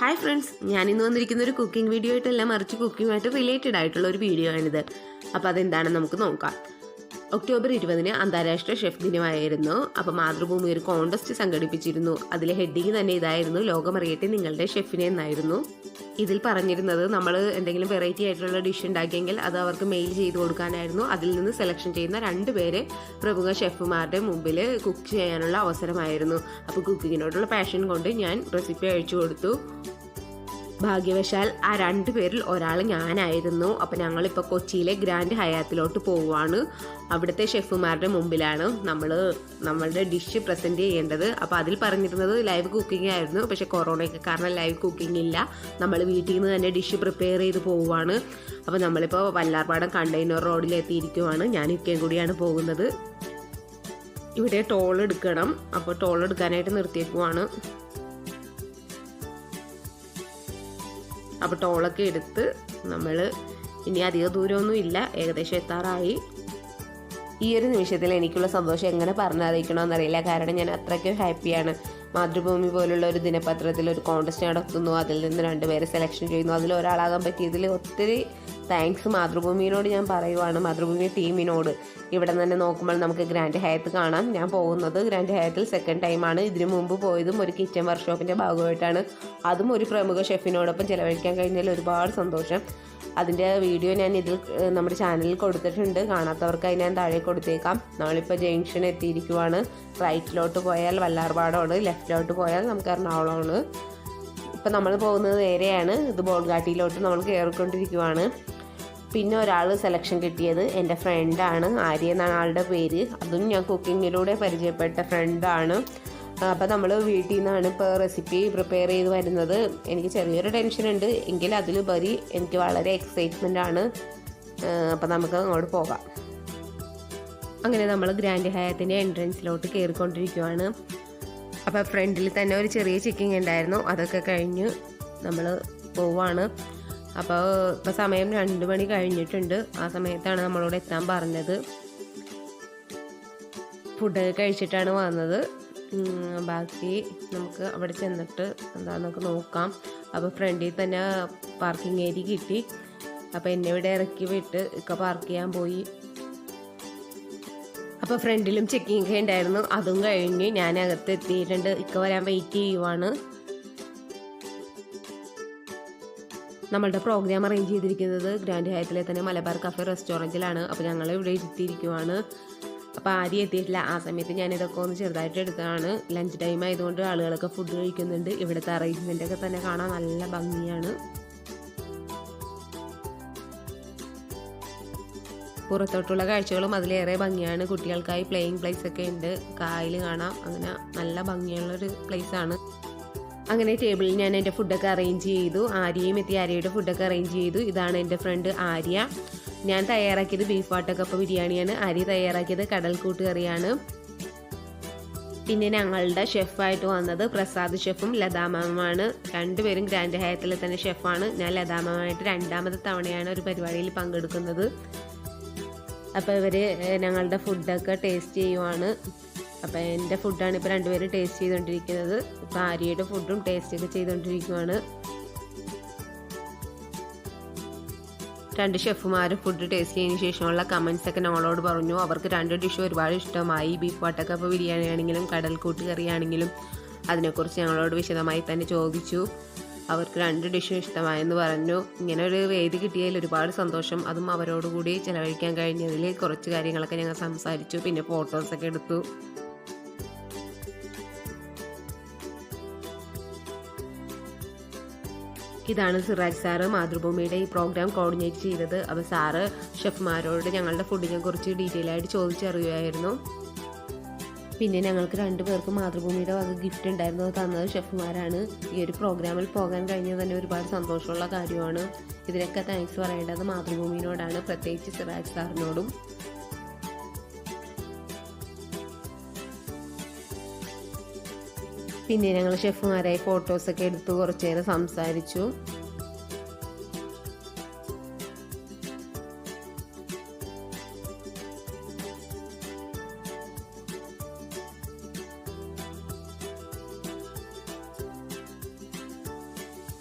Hi friends ഞാൻ ഇന്ന് വന്നിരിക്കുന്ന ഒരു കുക്കിംഗ് വീഡിയോ ആയിട്ടല്ല മറിച്ച് കുക്കിങ്ങുമായിട്ട് റിലേറ്റഡ് ആയിട്ടുള്ള ഒരു വീഡിയോ ആണിത്. അപ്പോൾ അതെന്താണെന്ന് നമുക്ക് നോക്കാം. ഒക്ടോബർ ഇരുപതിന് അന്താരാഷ്ട്ര ഷെഫ് ദിനമായിരുന്നു. അപ്പോൾ മാതൃഭൂമി ഒരു കോൺടെസ്റ്റ് സംഘടിപ്പിച്ചിരുന്നു. അതിലെ ഹെഡിങ് തന്നെ ഇതായിരുന്നു ലോകമറിയട്ടെ നിങ്ങളുടെ ഷെഫിനെ എന്നായിരുന്നു. ഇതിൽ പറഞ്ഞിരുന്നത് നമ്മൾ എന്തെങ്കിലും വെറൈറ്റി ആയിട്ടുള്ള ഡിഷ് ഉണ്ടാക്കിയെങ്കിൽ അത് അവർക്ക് മെയിൽ ചെയ്ത് കൊടുക്കാനായിരുന്നു. അതിൽ നിന്ന് സെലക്ഷൻ ചെയ്യുന്ന രണ്ട് പേര് പ്രമുഖ ഷെഫുമാരുടെ മുമ്പിൽ കുക്ക് ചെയ്യാനുള്ള അവസരമായിരുന്നു. അപ്പോൾ കുക്കിങ്ങിനോടുള്ള പാഷൻ കൊണ്ട് ഞാൻ റെസിപ്പി അയച്ചു കൊടുത്തു. ഭാഗ്യവശാൽ ആ രണ്ട് പേരിൽ ഒരാൾ ഞാനായിരുന്നു. അപ്പോൾ ഞങ്ങളിപ്പോൾ കൊച്ചിയിലെ ഗ്രാൻഡ് ഹയാത്തിലോട്ട് പോവുകയാണ് അവിടുത്തെ ഷെഫുമാരുടെ മുമ്പിലാണ് നമ്മൾ നമ്മളുടെ ഡിഷ് പ്രസന്റ് ചെയ്യേണ്ടത്. അപ്പോൾ അതിൽ പറഞ്ഞിരുന്നത് ലൈവ് കുക്കിംഗ് ആയിരുന്നു. പക്ഷെ കൊറോണയൊക്കെ കാരണം ലൈവ് കുക്കിംഗ് ഇല്ല. നമ്മൾ വീട്ടിൽ നിന്ന് തന്നെ ഡിഷ് പ്രിപ്പയർ ചെയ്ത് പോവുകയാണ് അപ്പോൾ നമ്മളിപ്പോൾ വല്ലാർപാടം കണ്ടെയ്നർ റോഡിൽ എത്തിയിരിക്കുവാണ് ഞാൻ ഇക്കയും കൂടിയാണ് പോകുന്നത്. ഇവിടെ ടോൾ എടുക്കണം. അപ്പോൾ ടോൾ എടുക്കാനായിട്ട് നിർത്തിയേക്കുവാണ്. അപ്പോൾ ടോളൊക്കെ എടുത്ത് നമ്മൾ ഇനി അധിക ദൂരമൊന്നും ഇല്ല. ഏകദേശം എത്താറായി. ഈ ഒരു നിമിഷത്തിൽ എനിക്കുള്ള സന്തോഷം എങ്ങനെ പറഞ്ഞറിയിക്കണമെന്നറിയില്ല. കാരണം ഞാൻ അത്രയ്ക്കും ഹാപ്പിയാണ് മാതൃഭൂമി പോലുള്ള ഒരു ദിനപത്രത്തിൽ ഒരു കോൺടെസ്റ്റ് നടത്തുന്നു. അതിൽ നിന്ന് രണ്ടുപേരെ സെലക്ഷൻ ചെയ്യുന്നു. അതിൽ ഒരാളാകാൻ പറ്റിയതിൽ ഒത്തിരി താങ്ക്സ് മാതൃഭൂമിയോട് ഞാൻ പറയുവാണ്. മാതൃഭൂമി ടീമിനോട് ഇവിടെ തന്നെ നോക്കുമ്പോൾ നമുക്ക് ഗ്രാൻഡ് ഹയത്ത് കാണാം. ഞാൻ പോകുന്നത് ഗ്രാൻഡ് ഹയത്തിൽ സെക്കൻഡ് ടൈമാണ് ഇതിനു മുമ്പ് പോയതും ഒരു കിച്ചൺ വർക്ക്ഷോപ്പിന്റെ ഭാഗമായിട്ടാണ്. അതും ഒരു പ്രമുഖ ഷെഫിനോടൊപ്പം ചിലവഴിക്കാൻ കഴിഞ്ഞതിൽ ഒരുപാട് സന്തോഷം. അതിന്റെ വീഡിയോ ഞാൻ ഇതിൽ നമ്മുടെ ചാനലിൽ കൊടുത്തിട്ടുണ്ട്. കാണാത്തവർക്ക് ഞാൻ താഴെ കൊടുത്തേക്കാം. നമ്മളിപ്പോൾ ജംഗ്ഷൻ എത്തിയിരിക്കുവാണ്. റൈറ്റിലോട്ട് പോയാൽ വല്ലാർപാടമാണ് ലെഫ്റ്റിലോട്ട് പോയാൽ നമുക്ക് എറണാകുളമാണ്. ഇപ്പം നമ്മൾ പോകുന്നത് നേരെയാണ്. ഇത് ബോൾഗാട്ടിയിലോട്ട് നമ്മൾ കയറിക്കൊണ്ടിരിക്കുവാണ്. പിന്നെ ഒരാൾ സെലക്ഷൻ കിട്ടിയത് എന്റെ ഫ്രണ്ടാണ്. ആര്യ എന്നാണ് ആളുടെ പേര്. അതും ഞാൻ കുക്കിങ്ങിലൂടെ പരിചയപ്പെട്ട ഫ്രണ്ടാണ്. അപ്പോൾ നമ്മൾ വീട്ടിൽ നിന്നാണ് ഇപ്പോൾ റെസിപ്പി പ്രിപ്പയർ ചെയ്ത് വരുന്നത്. എനിക്ക് ചെറിയൊരു ടെൻഷൻ ഉണ്ട്. എങ്കിൽ അതിലുപരി എനിക്ക് വളരെ എക്സൈറ്റ്മെന്റ് ആണ്. അപ്പോൾ നമുക്ക് അങ്ങോട്ട് പോകാം. അങ്ങനെ നമ്മൾ ഗ്രാൻഡ് ഹയാത്തിന്റെ എൻട്രൻസിലോട്ട് കയറിക്കൊണ്ടിരിക്കുവാണ് അപ്പോൾ ഫ്രണ്ടിൽ തന്നെ ഒരു ചെറിയ ചെക്കിങ് ഉണ്ടായിരുന്നു. അതൊക്കെ കഴിഞ്ഞ് നമ്മൾ പോവാണ്. അപ്പോൾ ഇപ്പോൾ സമയം രണ്ട് മണി കഴിഞ്ഞിട്ടുണ്ട്. ആ സമയത്താണ് നമ്മളോട് എത്താൻ പറഞ്ഞത്. ഫുഡ് കഴിച്ചിട്ടാണ് വന്നത്. ബാക്കി നമുക്ക് അവിടെ ചെന്നിട്ട് എന്താണെന്നൊക്കെ നോക്കാം. അപ്പോൾ ഫ്രണ്ടിൽ തന്നെ പാർക്കിംഗ് ഏരിയ കിട്ടി. അപ്പോൾ എന്നെ ഇവിടെ ഇറക്കി വിട്ട് ഒക്കെ പാർക്ക് ചെയ്യാൻ പോയി. അപ്പോൾ ഫ്രണ്ടിലും ചെക്കിംഗ് ഒക്കെ ഉണ്ടായിരുന്നു. അതും കഴിഞ്ഞ് ഞാൻ അകത്ത് എത്തിയിട്ടുണ്ട്. ഇക്ക വരാൻ വെയിറ്റ് ചെയ്യുവാണ്. നമ്മളുടെ പ്രോഗ്രാം അറേഞ്ച് ചെയ്തിരിക്കുന്നത് ഗ്രാൻഡ് ഹയത്തിലെ തന്നെ മലബാർ കഫേ റെസ്റ്റോറന്റിലാണ് അപ്പോൾ ഞങ്ങൾ ഇവിടെ ഇരുത്തിയിരിക്കുവാണ്. അപ്പോൾ ആദ്യം എത്തിയിട്ടില്ല. ആ സമയത്ത് ഞാൻ ഇതൊക്കെ ഒന്ന് ചെറുതായിട്ട് എടുത്തതാണ്. ലഞ്ച് ടൈം ആയതുകൊണ്ട് ആളുകളൊക്കെ ഫുഡ് കഴിക്കുന്നുണ്ട്. ഇവിടുത്തെ അറേഞ്ച്മെന്റ് ഒക്കെ തന്നെ കാണാൻ നല്ല ഭംഗിയാണ്. പുറത്തോട്ടുള്ള കാഴ്ചകളും അതിലേറെ ഭംഗിയാണ്. കുട്ടികൾക്കായി പ്ലേയിങ് പ്ലേസ് ഒക്കെ ഉണ്ട്. കായൽ കാണാം. അങ്ങനെ നല്ല ഭംഗിയുള്ളൊരു ആണ്. അങ്ങനെ ടേബിളിൽ ഞാൻ എന്റെ ഫുഡൊക്കെ അറേഞ്ച് ചെയ്തു. ആര്യയും എത്തി ആര്യയുടെ ഫുഡൊക്കെ അറേഞ്ച് ചെയ്തു. ഇതാണ് എന്റെ ഫ്രണ്ട് ആര്യ. ഞാൻ തയ്യാറാക്കിയത് ബീഫ് വാട്ടക്കപ്പ് ബിരിയാണിയാണ്. ആര്യ തയ്യാറാക്കിയത് കടൽക്കൂട്ട് കറിയാണ്. പിന്നെ ഞങ്ങളുടെ ഷെഫായിട്ട് വന്നത് പ്രസാദ് ഷെഫും ലതാമാമാണ് രണ്ടുപേരും ഗ്രാൻഡ് ഹയത്തിലെ തന്നെ ഷെഫാണ്. ഞാൻ ലതാമാമായിട്ട് രണ്ടാമത്തെ തവണയാണ് ഒരു പരിപാടിയിൽ പങ്കെടുക്കുന്നത്. അപ്പോൾ ഇവർ ഞങ്ങളുടെ ഫുഡൊക്കെ ടേസ്റ്റ് ചെയ്യുവാണ്. അപ്പോൾ എന്റെ ഫുഡാണ് ഇപ്പോൾ രണ്ടുപേരും ടേസ്റ്റ് ചെയ്തുകൊണ്ടിരിക്കുന്നത് ഇപ്പോൾ ആര്യയുടെ ഫുഡും ടേസ്റ്റ് ഒക്കെ ചെയ്തുകൊണ്ടിരിക്കുവാണ് രണ്ട് ഷെഫുമാർ ഫുഡ് ടേസ്റ്റ് ചെയ്തതിന് ശേഷമുള്ള കമൻസ് ഒക്കെ നമ്മളോട് പറഞ്ഞു. അവർക്ക് രണ്ട് ഡിഷ് ഒരുപാട് ഇഷ്ടമായി. ബീഫ് വട്ടക്കപ്പ് ബിരിയാണി ആണെങ്കിലും കടൽ കറിയാണെങ്കിലും അതിനെക്കുറിച്ച് ഞങ്ങളോട് വിശദമായി തന്നെ ചോദിച്ചു. അവർക്ക് രണ്ട് ഡിഷും ഇഷ്ടമായെന്ന് പറഞ്ഞു. ഇങ്ങനെ ഒരു വേദി കിട്ടിയതിൽ ഒരുപാട് സന്തോഷം. അതും അവരോടുകൂടി ചിലവഴിക്കാൻ കഴിഞ്ഞതിൽ കുറച്ച് കാര്യങ്ങളൊക്കെ ഞങ്ങൾ സംസാരിച്ചു. പിന്നെ ഫോട്ടോസൊക്കെ എടുത്തു. ഇതാണ് സിറാജ് സാറ് മാതൃഭൂമിയുടെ ഈ പ്രോഗ്രാം കോർഡിനേറ്റ് ചെയ്തത്. അപ്പോൾ സാറ് ഷെഫ്മാരോട് ഞങ്ങളുടെ ഫുഡിനെ കുറിച്ച് ഡീറ്റെയിൽ ആയിട്ട് ചോദിച്ചറിയുമായിരുന്നു പിന്നെ ഞങ്ങൾക്ക് രണ്ടു പേർക്ക് മാതൃഭൂമിയുടെ വക ഗിഫ്റ്റ് ഉണ്ടായിരുന്നു. തന്നത് ഷെഫുമാരാണ്. ഈ ഒരു പ്രോഗ്രാമിൽ പോകാൻ കഴിഞ്ഞത് തന്നെ ഒരുപാട് സന്തോഷമുള്ള കാര്യമാണ്. ഇതിനൊക്കെ താങ്ക്സ് പറയേണ്ടത് മാതൃഭൂമിയോടാണ് പ്രത്യേകിച്ച് സിറാജ് സാറിനോടും. പിന്നെ ഞങ്ങൾ ഷെഫുമാരായി ഫോട്ടോസൊക്കെ എടുത്ത് കുറച്ച് നേരം സംസാരിച്ചു.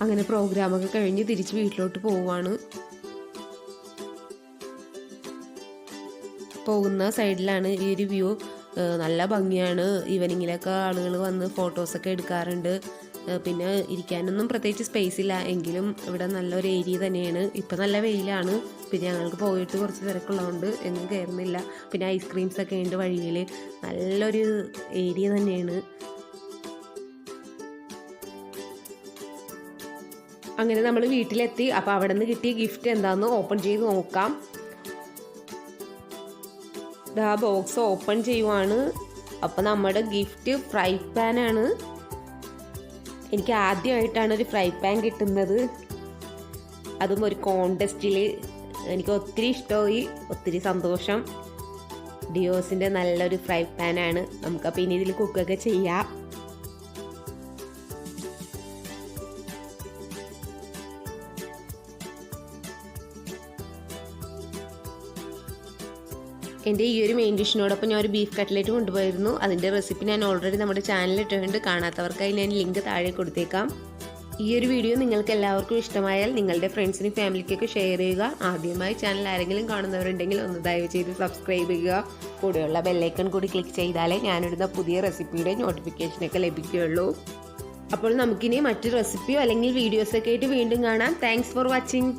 അങ്ങനെ പ്രോഗ്രാമൊക്കെ കഴിഞ്ഞ് തിരിച്ച് വീട്ടിലോട്ട് പോവുകയാണ് പോകുന്ന സൈഡിലാണ് ഈ ഒരു വ്യൂ നല്ല ഭംഗിയാണ്. ഈവനിങ്ങിലൊക്കെ ആളുകൾ വന്ന് ഫോട്ടോസൊക്കെ എടുക്കാറുണ്ട്. പിന്നെ ഇരിക്കാനൊന്നും പ്രത്യേകിച്ച് സ്പേസ് ഇല്ല. എങ്കിലും ഇവിടെ നല്ലൊരു ഏരിയ തന്നെയാണ്. ഇപ്പം നല്ല വെയിലാണ്. പിന്നെ ഞങ്ങൾക്ക് പോയിട്ട് കുറച്ച് തിരക്കുള്ളതുകൊണ്ട് എങ്ങും കയറുന്നില്ല പിന്നെ ഐസ്ക്രീംസ് ഒക്കെ ഉണ്ട് വഴിയിൽ നല്ലൊരു ഏരിയ തന്നെയാണ്. അങ്ങനെ നമ്മൾ വീട്ടിലെത്തി. അപ്പോൾ അവിടെ നിന്ന് കിട്ടിയ ഗിഫ്റ്റ് എന്താണെന്ന് ഓപ്പൺ ചെയ്ത് നോക്കാം. ആ ബോക്സ് ഓപ്പൺ ചെയ്യുവാണ്. അപ്പോൾ നമ്മുടെ ഗിഫ്റ്റ് ഫ്രൈ പാനാണ് എനിക്ക് ആദ്യമായിട്ടാണ് ഒരു ഫ്രൈ പാൻ കിട്ടുന്നത്. അതും ഒരു കോണ്ടസ്റ്റിൽ എനിക്ക് ഒത്തിരി ഇഷ്ടമായി ഒത്തിരി സന്തോഷം. ഡിയോസിന്റെ നല്ലൊരു ഫ്രൈ പാനാണ് നമുക്കപ്പോൾ ഇനി ഇതിൽ കുക്കൊക്കെ ചെയ്യാം. എന്റെ ഈ ഒരു മെയിൻ ഡിഷിനോടൊപ്പം ഞാൻ ഒരു ബീഫ് കട്ട്ലേറ്റ് കൊണ്ടുപോയിരുന്നു. അതിന്റെ റെസിപ്പി ഞാൻ ഓൾറെഡി നമ്മുടെ ചാനലിൽ ഇട്ടിട്ടുണ്ട്. കാണാത്തവർക്കായി ഞാൻ ലിങ്ക് താഴെ കൊടുത്തേക്കാം. ഈ ഒരു വീഡിയോ നിങ്ങൾക്ക് എല്ലാവർക്കും ഇഷ്ടമായാൽ നിങ്ങളുടെ ഫ്രണ്ട്സിനും ഫാമിലിക്കൊക്കെ ഷെയർ ചെയ്യുക. ആദ്യമായി ചാനൽ ആരെങ്കിലും കാണുന്നവരുണ്ടെങ്കിൽ ഒന്ന് ദയവ് ചെയ്ത് സബ്സ്ക്രൈബ് ചെയ്യുക. കൂടെയുള്ള ബെല്ലൈക്കൺ കൂടി ക്ലിക്ക് ചെയ്താലേ ഞാനിടുന്ന പുതിയ റെസിപ്പിയുടെ നോട്ടിഫിക്കേഷനൊക്കെ ലഭിക്കുകയുള്ളൂ. അപ്പോൾ നമുക്കിനി മറ്റു റെസിപ്പിയോ അല്ലെങ്കിൽ വീഡിയോസൊക്കെ ആയിട്ട് വീണ്ടും കാണാം. Thanks for watching